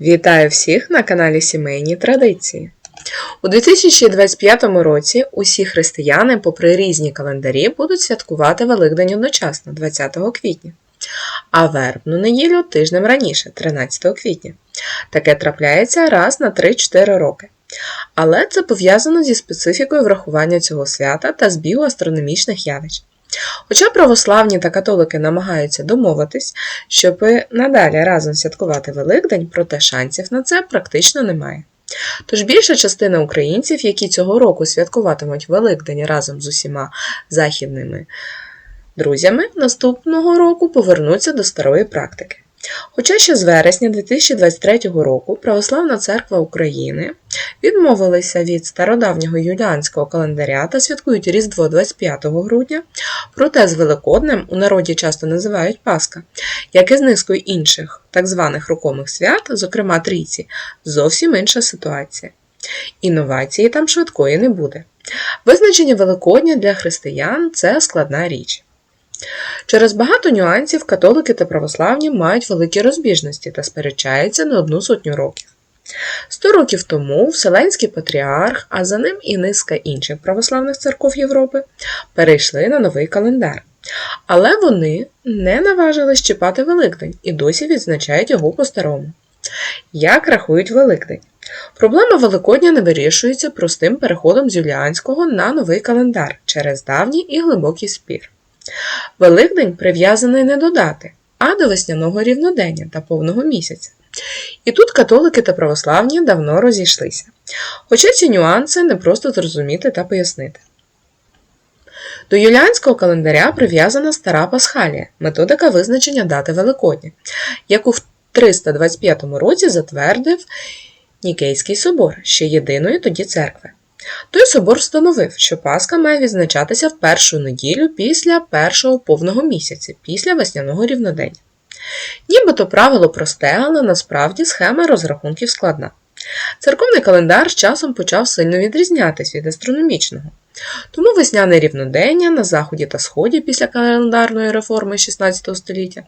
Вітаю всіх на каналі Сімейні Традиції. У 2025 році усі християни, попри різні календарі, будуть святкувати Великдень одночасно, 20 квітня, а вербну неділю тижнем раніше, 13 квітня. Таке трапляється раз на 3-4 роки. Але це пов'язано зі специфікою врахування цього свята та збігу астрономічних явищ. Хоча православні та католики намагаються домовитись, щоб надалі разом святкувати Великдень, проте шансів на це практично немає. Тож більша частина українців, які цього року святкуватимуть Великдень разом з усіма західними друзями, наступного року повернуться до старої практики. Хоча ще з вересня 2023 року Православна церква України відмовилася від стародавнього юліанського календаря та святкують Різдво 25 грудня, проте з Великоднем у народі часто називають Пасха, як і з низкою інших так званих рукомих свят, зокрема трійці, зовсім інша ситуація. Інновації там швидкої не буде. Визначення Великодня для християн це складна річ. Через багато нюансів католики та православні мають великі розбіжності та сперечаються на одну сотню років. Сто років тому Вселенський патріарх, а за ним і низка інших православних церков Європи, перейшли на новий календар. Але вони не наважились чіпати Великдень і досі відзначають його по-старому. Як рахують Великдень? Проблема Великодня не вирішується простим переходом з юліанського на новий календар через давній і глибокий спір. Великдень прив'язаний не до дати, а до весняного рівнодення та повного місяця. І тут католики та православні давно розійшлися. Хоча ці нюанси не просто зрозуміти та пояснити. До юліанського календаря прив'язана стара Пасхалія, методика визначення дати Великодня, яку в 325 році затвердив Нікейський собор, ще єдиної тоді церкви. Той собор встановив, що Пасха має відзначатися в першу неділю після першого повного місяця, після весняного рівнодення. Нібито правило просте, але насправді схема розрахунків складна. Церковний календар з часом почав сильно відрізнятися від астрономічного. Тому весняне рівнодення на заході та сході після календарної реформи 16 століття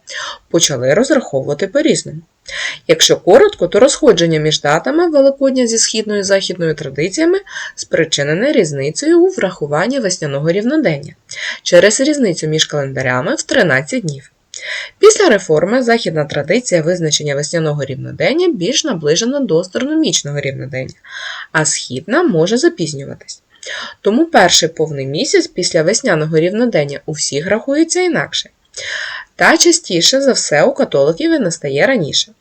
почали розраховувати по-різному. Якщо коротко, то розходження між датами Великодня зі східною і західною традиціями спричинене різницею у врахуванні весняного рівнодення через різницю між календарями в 13 днів. Після реформи західна традиція визначення весняного рівнодення більш наближена до астрономічного рівнодення, а східна може запізнюватись. Тому перший повний місяць після весняного рівнодення у всіх рахується інакше. Та частіше за все у католиків він настає раніше.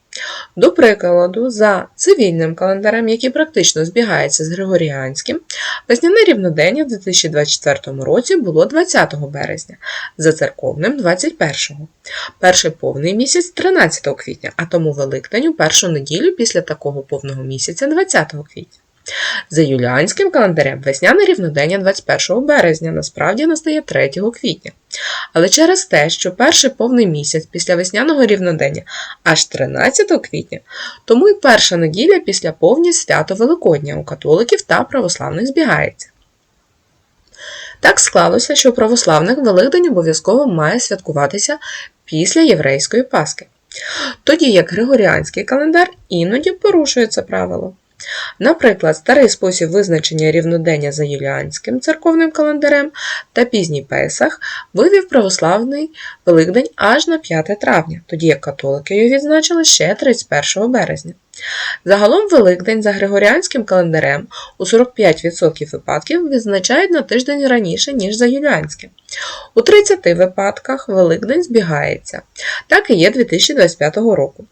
До прикладу, за цивільним календарем, який практично збігається з Григоріанським, весняне рівнодення в 2024 році було 20 березня, за церковним 21-го. Перший повний місяць 13 квітня, а тому Великдень у першу неділю після такого повного місяця 20 квітня. За юліанським календарем весняне рівнодення 21 березня насправді настає 3 квітня. Але через те, що перший повний місяць після весняного рівнодення аж 13 квітня, тому й перша неділя після повні свято Великодня у католиків та православних збігається. Так склалося, що у православних Великдень обов'язково має святкуватися після єврейської Пасхи, тоді як Григоріанський календар іноді порушує це правило. Наприклад, старий спосіб визначення рівнодення за юліанським церковним календарем та пізній Песах вивів православний Великдень аж на 5 травня, тоді як католики його відзначили ще 31 березня. Загалом Великдень за Григоріанським календарем у 45% випадків відзначають на тиждень раніше, ніж за юліанським. У 30 випадках Великдень збігається. Так і є 2025 року.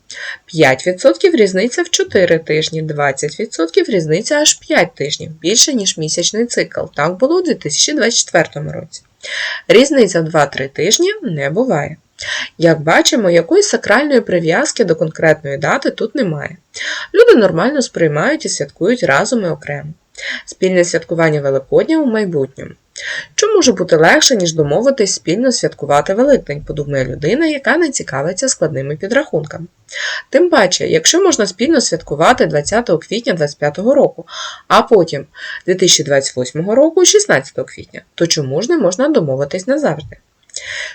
5% різниця в 4 тижні, 20% різниця аж 5 тижнів, більше, ніж місячний цикл. Так було у 2024 році. Різниця в 2-3 тижні не буває. Як бачимо, якоїсь сакральної прив'язки до конкретної дати тут немає. Люди нормально сприймають і святкують разом і окремо. Спільне святкування Великодня у майбутньому. Що може бути легше, ніж домовитись спільно святкувати Великдень, подумає людина, яка не цікавиться складними підрахунками. Тим паче, якщо можна спільно святкувати 20 квітня 2025 року, а потім 2028 року 16 квітня, то чому ж не можна домовитись назавжди?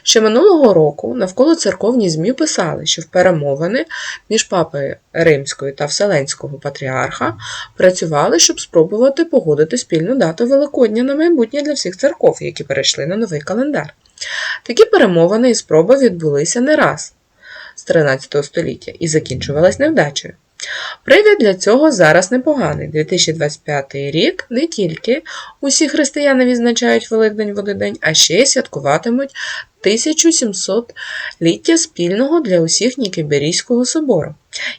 Ще минулого року навколо церковні ЗМІ писали, що в перемовини між папою Римською та Вселенського патріарха працювали, щоб спробувати погодити спільну дату Великодня на майбутнє для всіх церков, які перейшли на новий календар. Такі перемовини і спроби відбулися не раз з 13 століття і закінчувались невдачею. Привід для цього зараз непоганий. 2025 рік не тільки усі християни відзначають Великдень Водидень, а ще й святкуватимуть 1700-ліття спільного для усіх Нікеберійського собору,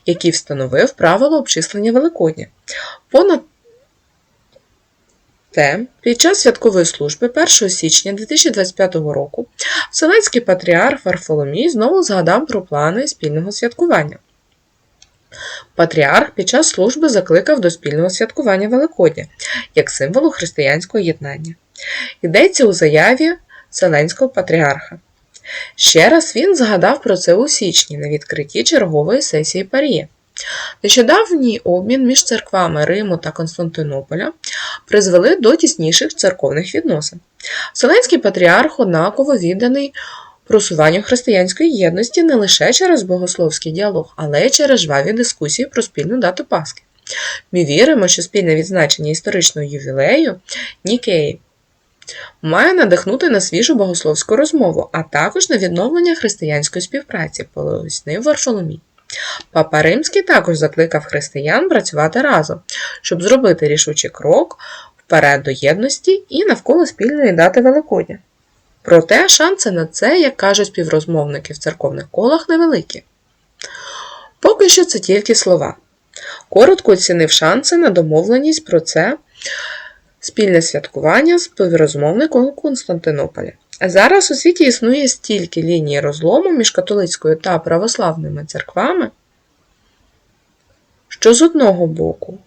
який встановив правило обчислення Великодня. Понад те, під час святкової служби 1 січня 2025 року Вселенський патріарх Варфоломій знову згадав про плани спільного святкування. Патріарх під час служби закликав до спільного святкування Великодня як символу християнського єднання. Йдеться у заяві Вселенського патріарха. Ще раз він згадав про це у січні на відкритті чергової сесії Парії. Нещодавній обмін між церквами Риму та Константинополя призвели до тісніших церковних відносин. Вселенський патріарх однаково відданий просуванню християнської єдності не лише через богословський діалог, але й через жваві дискусії про спільну дату Пасхи. Ми віримо, що спільне відзначення історичного ювілею Нікеї має надихнути на свіжу богословську розмову, а також на відновлення християнської співпраці, пояснив Варфоломій. Папа Римський також закликав християн працювати разом, щоб зробити рішучий крок вперед до єдності і навколо спільної дати Великодня. Проте шанси на це, як кажуть співрозмовники в церковних колах, невеликі. Поки що це тільки слова. Коротко оцінив шанси на домовленість про це спільне святкування з співрозмовником Константинополя. Зараз у світі існує стільки ліній розлому між католицькою та православними церквами, що з одного боку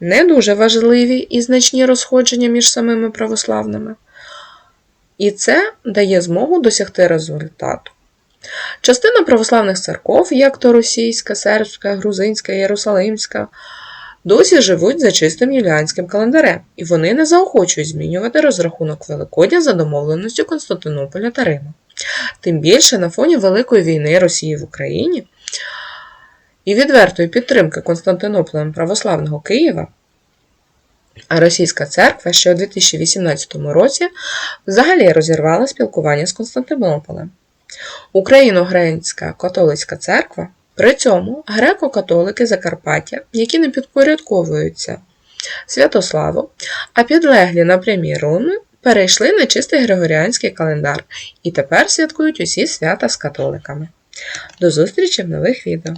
не дуже важливі і значні розходження між самими православними, і це дає змогу досягти результату. Частина православних церков, як то російська, сербська, грузинська, єрусалимська, досі живуть за чистим юліанським календарем, і вони не заохочують змінювати розрахунок Великодня за домовленістю Константинополя та Риму. Тим більше на фоні Великої війни Росії в Україні і відвертої підтримки Константинополем православного Києва. А російська церква ще у 2018 році взагалі розірвала спілкування з Константинополем. Україно-Грецька католицька церква при цьому греко-католики Закарпаття, які не підпорядковуються Святославу, а підлеглі на прямі руни, перейшли на чистий григоріанський календар і тепер святкують усі свята з католиками. До зустрічі в нових відео!